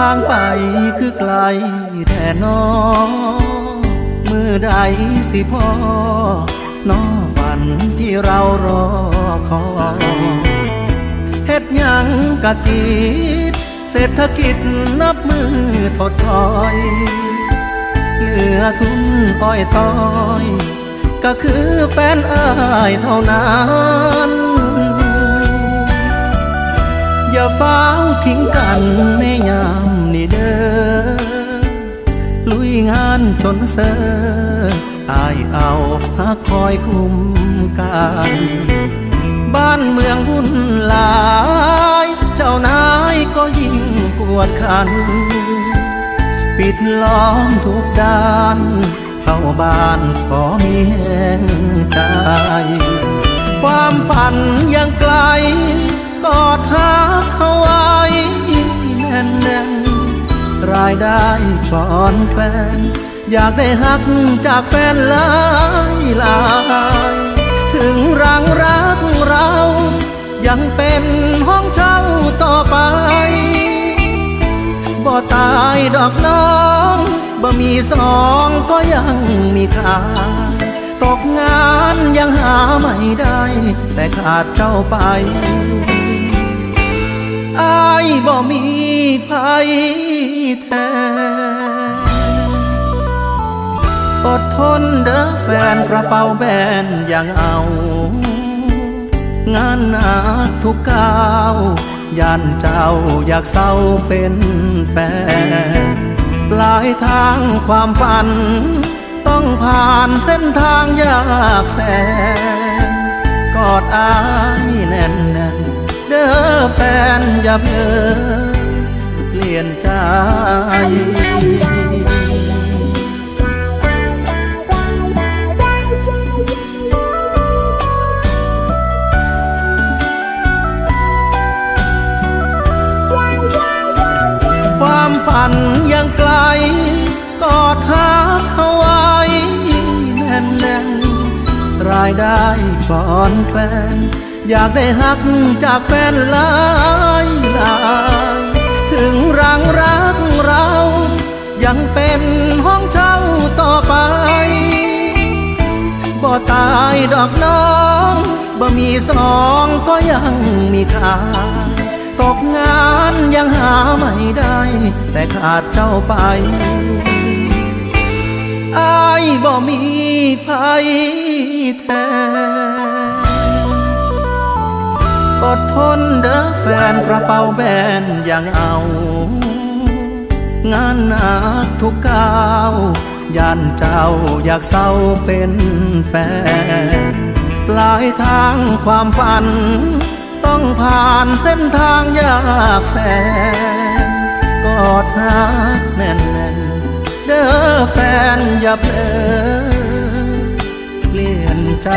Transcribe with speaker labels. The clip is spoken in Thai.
Speaker 1: ทางไปคือไกลแท่น้อมือใดสิพ่อนอฝันที่เรารอคอยเฮ็ดยังกะติดเศรษฐกิจนับมือถดถอย เหลือทุนอ้อยต้อย ก็คือแฟนอายเท่านั้นอย่าฟ้าทิ้งกัน ลุยงานจนเสออายเอาหักคอยคุ้มกันบ้านเมืองวุ่นหลาย เจ้านายก็ยิ่งกวดขัน ปิดล้อมทุกด้าน เข้าบ้านขอมีแห่งใจ ความฝันยังไกล ได้ก่อนแฟนอยากได้หักจากแฟนหลายหลายถึงรังรักเรา ยังเป็นห้องเช่าต่อไป บ่ตายดอกน้องบ่มีสองก็ยังมีค่าตกงานยังหาไม่ได้ แต่ขาดเจ้าไปอายบ่มี ภัยแท้อดทนเด้อแฟนกระเป๋าแบนยังเอา งานหนักทุกก้าวย่านเจ้าอยากเศร้าเป็นแฟน ปลายทางความฝัน ต้องผ่านเส้นทางยากแสน กอดอายแน่นแน่นๆเด้อแฟนอย่าเพ้อ ลี่ยนใจความฝันยังไกล กอดหาเขาไว้แน่นแน่นรายได้ก่อนแฟนอยากได้หักจากแฟนหลายหลาย ถึงรังรักเรา ยังเป็นห้องเช่าต่อไป บ่ตายดอกน้องบ่มีสองก็ยังมีค่าตกงานยังหาไม่ได้ แต่ขาดเจ้าไปอายบ่มีภัยแท้ ดทนเด้อแฟนกระเป๋าแบนยังเอา งานหนักทุกก้าวย่านเจ้าอยากเศร้าเป็นแฟนปลายทางความฝัน ต้องผ่านเส้นทางยากแสน กอดหาแน่นแน่นๆ เด้อแฟนอย่าเพลอเปลี่ยนใจ